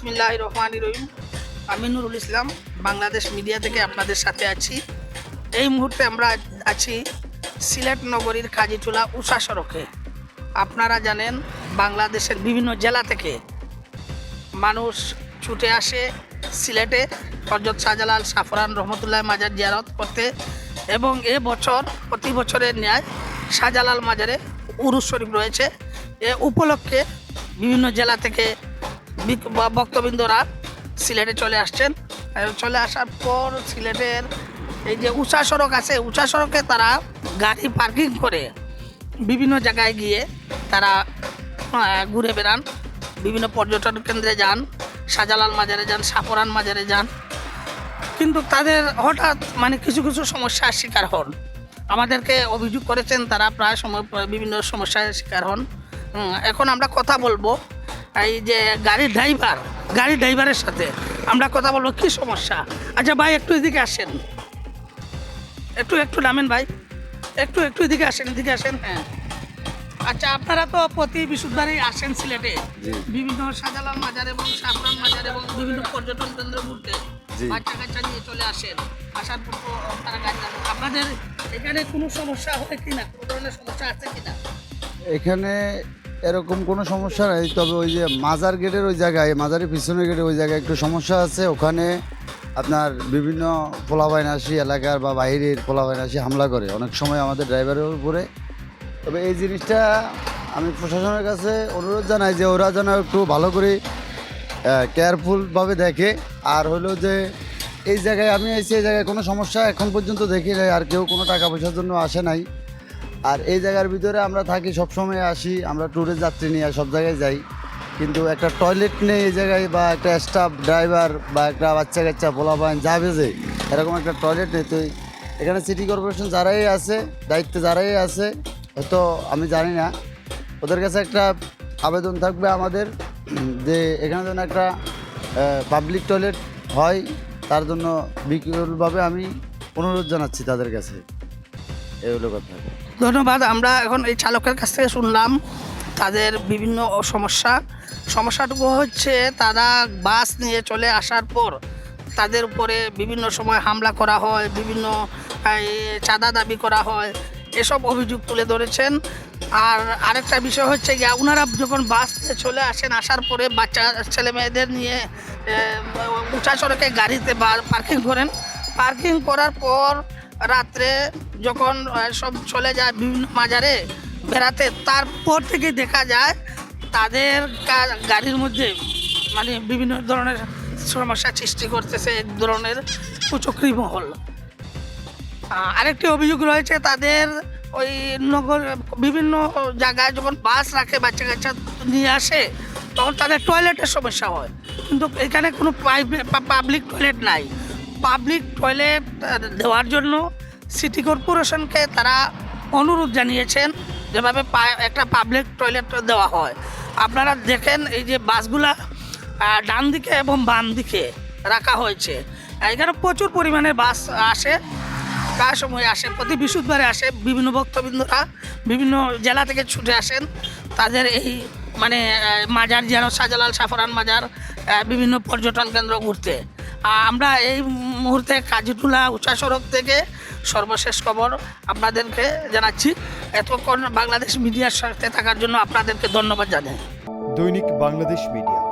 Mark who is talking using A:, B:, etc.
A: বিসমিল্লাহ রহমান রহিম আমি নুরুল ইসলাম, বাংলাদেশ মিডিয়া থেকে আপনাদের সাথে আছি। এই মুহূর্তে আমরা আছি সিলেট নগরীর কাজীটুলা উষা সড়কে। আপনারা জানেন, বাংলাদেশের বিভিন্ন জেলা থেকে মানুষ ছুটে আসে সিলেটে হজরত শাহজালাল সাফরান রহমতুল্লাহ মাজার জিয়ারত করতে এবং এ বছর, প্রতি বছরের ন্যায় শাহজালাল মাজারে উরুস শরীফ রয়েছে। এ উপলক্ষে বিভিন্ন জেলা থেকে ভক্তবৃন্দরা সিলেটে চলে আসছেন। চলে আসার পর সিলেটের এই যে উষা সড়ক আছে, উষা সড়কে তারা গাড়ি পার্কিং করে বিভিন্ন জায়গায় গিয়ে তারা ঘুরে বেড়ান। বিভিন্ন পর্যটন কেন্দ্রে যান, শাহজালাল মাজারে যান সাফরান মাজারে যান। কিন্তু তাদের হঠাৎ মানে কিছু কিছু সমস্যার শিকার হন। আমাদেরকে অভিযোগ করেছেন তারা প্রায় সময় বিভিন্ন সমস্যার শিকার হন। এখন আমরা কথা বলব এই যে গাড়ির ড্রাইভার গাড়ির ড্রাইভারের সাথে। আমরা কথা বলব কি সমস্যা? আচ্ছা ভাই একটু এদিকে আসেন। একটু একটু নামেন ভাই। একটু একটু এদিকে আসেন এদিকে আসেন হ্যাঁ। আচ্ছা আপনারা তো প্রতি বৃহস্পতিবারই আসেন সিলেটে। বিভিন্ন শাহজালাল মাজার এবং সাফরান মাজার এবং বিভিন্ন পর্যটন কেন্দ্র ঘুরতে বাচ্চা কাচ্চা নিয়ে চলে আসেন। আসার পর তো তারা গাড়ি। আপনাদের এখানে কোনো সমস্যা হয় কিনা? কোনো ধরনের সমস্যা আছে কিনা?
B: এখানে এরকম কোনো সমস্যা নেই, তবে ওই যে মাজার গেটের ওই জায়গায়, মাজারের পিছনের গেটের ওই জায়গায় একটু সমস্যা আছে। ওখানে আপনার বিভিন্ন পোলাবাইন আসি এলাকার বা বাইরের পোলাবাইন আসি হামলা করে। অনেক সময় আমাদের ড্রাইভারের উপরে। তবে এই জিনিসটা আমি প্রশাসনের কাছে অনুরোধ জানাই যে ওরা যেন একটু ভালো করে কেয়ারফুলভাবে দেখে। আর হলো যে এই জায়গায় আমি এসে এই জায়গায় কোনো সমস্যা এখন পর্যন্ত দেখি নাই। আর কেউ কোনো টাকা পয়সার জন্য আসে নাই। আর এই জায়গার ভিতরে আমরা থাকি সব সময় আসি, আমরা ট্যুরে যাত্রী নিয়ে সব জায়গায় যাই। কিন্তু একটা টয়লেট নেই এই জায়গায় বা একটা স্টাফ ড্রাইভার বা একটা বাচ্চা কাচ্চা বলা পোলাপান যাবে যে, এরকম একটা টয়লেট নেই। তো এখানে সিটি কর্পোরেশন যারাই আছে, দায়িত্বে যারাই আছে, হয়তো আমি জানি না, ওদের কাছে একটা আবেদন থাকবে আমাদের, যে এখানে যেন একটা পাবলিক টয়লেট হয়, তার জন্য বিকেলভাবে আমি অনুরোধ জানাচ্ছি তাদের কাছে। এই হলো কথা।
A: ধন্যবাদ, আমরা এখন এই চালকের কাছ থেকে শুনলাম তাদের বিভিন্ন সমস্যা। সমস্যাটুকু হচ্ছে তারা বাস নিয়ে চলে আসার পর তাদের উপরে বিভিন্ন সময় হামলা করা হয়, বিভিন্ন চাঁদা দাবি করা হয়, এসব অভিযোগ তুলে ধরেছেন। আর আরেকটা বিষয় হচ্ছে গিয়ে, ওনারা যখন বাস চলে আসেন, আসার পরে বাচ্চা, ছেলে মেয়েদের নিয়ে উঁচা সড়কে গাড়িতে বা পার্কিং করেন। পার্কিং করার পর রাত্রে যখন সব চলে যায় বিভিন্ন মাজারে বেড়াতে, তারপর থেকে দেখা যায় তাদের গাড়ির মধ্যে মানে বিভিন্ন ধরনের সমস্যা সৃষ্টি করতেছে, এক ধরনের কুচক্রি মহল। আরেকটি অভিযোগ রয়েছে, তাদের ওই নগর, বিভিন্ন জায়গায় যখন বাস রাখে, বাচ্চা কাচ্চা নিয়ে আসে, তখন তাদের টয়লেটের সমস্যা হয়। কিন্তু এখানে কোনো পাবলিক টয়লেট নাই। পাবলিক টয়লেট দেওয়ার জন্য সিটি কর্পোরেশনকে তারা অনুরোধ জানিয়েছেন যেভাবে একটা পাবলিক টয়লেট দেওয়া হয়। আপনারা দেখেন এই যে বাসগুলা ডান দিকে এবং বাম দিকে রাখা হয়েছে। এখানে প্রচুর পরিমাণে বাস আসে, প্রায় সময় আসে, প্রতি বৃহস্পতিবারে আসে। বিভিন্ন ভক্তবৃন্দরা বিভিন্ন জেলা থেকে ছুটে আসেন। তাদের এই মানে মাজার যেন শাহজালাল সাফরান মাজার বিভিন্ন পর্যটন কেন্দ্র ঘুরতে। আমরা এই মুহূর্তে কাজিটুলা উঁচা সড়ক থেকে সর্বশেষ খবর আপনাদেরকে জানাচ্ছি। এতক্ষণ বাংলাদেশ মিডিয়ার সাথে থাকার জন্য আপনাদেরকে ধন্যবাদ জানাই।
C: দৈনিক বাংলাদেশ মিডিয়া।